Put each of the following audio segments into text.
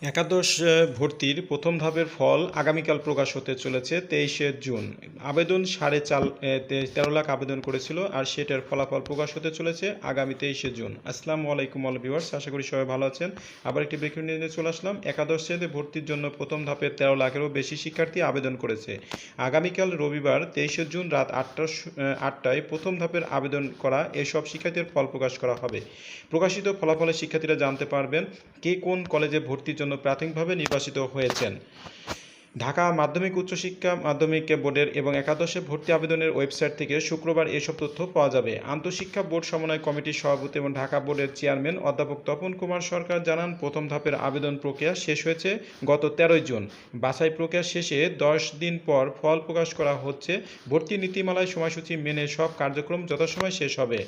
একাদশ ভর্তির প্রথম ধাপের ফল আগামীকাল প্রকাশ হতে চলেছে তেইশে জুন। আবেদন সাড়ে তে- তেরো লাখ আবেদন করেছিল আর সেটার ফলাফল প্রকাশ হতে চলেছে আগামী তেইশে জুন। আসসালামু আলাইকুম অল ভিউয়ার্স, আশা করি সবাই ভালো আছেন। আবার একটি ব্রেকিং নিয়ে চলে আসলাম। একাদশ শ্রেণীতে ভর্তির জন্য প্রথম ধাপে তেরো লাখেরও বেশি শিক্ষার্থী আবেদন করেছে। আগামীকাল রবিবার, তেইশে জুন রাত আটটা আটটায় প্রথম ধাপের আবেদন করা এসব শিক্ষার্থীর ফল প্রকাশ করা হবে। প্রকাশিত ফলাফলে শিক্ষার্থীরা জানতে পারবেন কে কোন কলেজে ভর্তির জন্য প্রাথমিকভাবে নির্বাচিত হয়েছেন। ঢাকা মাধ্যমিক উচ্চশিক্ষা, মাধ্যমিক বোর্ডের এবং একাদশে ভর্তি আবেদনের ওয়েবসাইট থেকে শুক্রবার এসব তথ্য পাওয়া যাবে। আন্তঃশিক্ষা বোর্ড সমন্বয় কমিটির সভাপতি এবং ঢাকা বোর্ডের চেয়ারম্যান অধ্যাপক তপন কুমার সরকার জানান, প্রথম ধাপের আবেদন প্রক্রিয়া শেষ হয়েছে গত তেরোই জুন। বাছাই প্রক্রিয়া শেষে দশ দিন পর ফল প্রকাশ করা হচ্ছে। ভর্তি নীতিমালায় সময়সূচি মেনে সব কার্যক্রম যথাসময় শেষ হবে।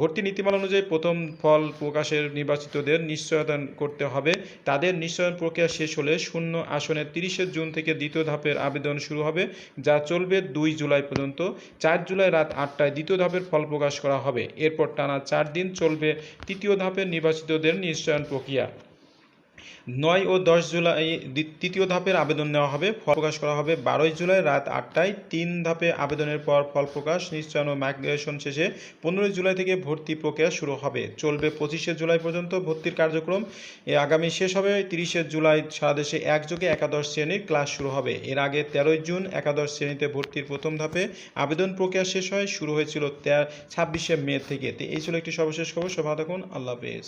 ভর্তি নীতিমালা অনুযায়ী প্রথম ফল প্রকাশের নির্বাচিতদের নিশ্চয়তা করতে হবে। তাদের নিশ্চয়ন প্রক্রিয়া শেষ হলে শূন্য আসনে তিরিশে জুন থেকে দ্বিতীয় ধাপের আবেদন শুরু হবে, যা চলবে দুই জুলাই পর্যন্ত। চার জুলাই রাত আটটায় দ্বিতীয় ধাপের ফল প্রকাশ করা হবে। এরপর টানা চার দিন চলবে তৃতীয় ধাপের নির্বাচিতদের নিশ্চয়ন প্রক্রিয়া। নয় ও দশ জুলাই তৃতীয় ধাপের আবেদন নেওয়া হবে, ফল প্রকাশ করা হবে। বারোই জুলাই রাত আটটায় তিন ধাপে আবেদনের পর ফল প্রকাশ, নিশ্চয়ন ও মাইগ্রেশন শেষে পনেরোই জুলাই থেকে ভর্তি প্রক্রিয়া শুরু হবে। চলবে পঁচিশে জুলাই পর্যন্ত ভর্তির কার্যক্রম। আগামী শেষ হবে তিরিশে জুলাই, সারা দেশে একযোগে একাদশ শ্রেণির ক্লাস শুরু হবে। এর আগে তেরোই জুন একাদশ শ্রেণীতে ভর্তির প্রথম ধাপে আবেদন প্রক্রিয়া শেষ হয়, শুরু হয়েছিল ছাব্বিশে মে থেকে। তো এই ছিল একটি সর্বশেষ খবর। সভা থাকুন। আল্লাহ হাফেজ।